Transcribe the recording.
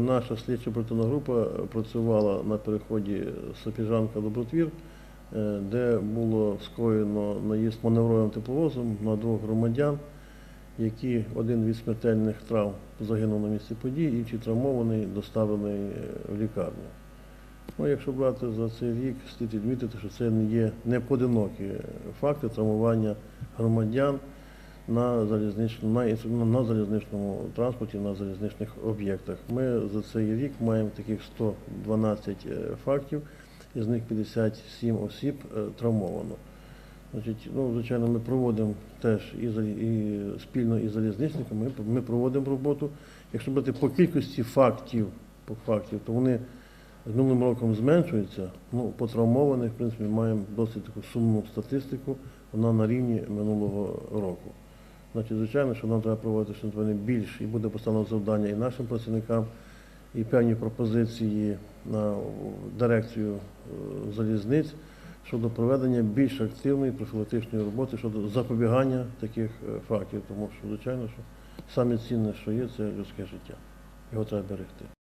Наша слідча оперативна група працювала на переході Сапіжанка Добротвір, е, де було скоєно наїзд маневровим тепловозом на двох громадян, які один від смертельних травм загинув на місці події, інший травмований, доставлений е, в лікарню. Ну, якщо брати за цей рік, слід відмітити, що це не є не поодинокі факти травмування громадян на залізничному, на, на залізничному транспорті, на залізничних об'єктах. Ми за цей рік маємо таких 112 е, фактів, із них 57 осіб е, травмовано. Значить, ну, звичайно, ми проводимо теж і, і спільно із залізничниками, ми, проводимо роботу. Якщо брати по кількості фактів, по фактів, то вони з минулим роком зменшуються. Ну, по травмованих, в принципі, маємо досить таку сумну статистику, вона на рівні минулого року. Значить, звичайно, що нам треба проводити що напевне, більш і буде постановлено завдання і нашим працівникам, і певні пропозиції на дирекцію е, залізниць щодо проведення більш активної профілактичної роботи щодо запобігання таких е, фактів, тому що, звичайно, що саме цінне, що є, це людське життя. Його треба берегти.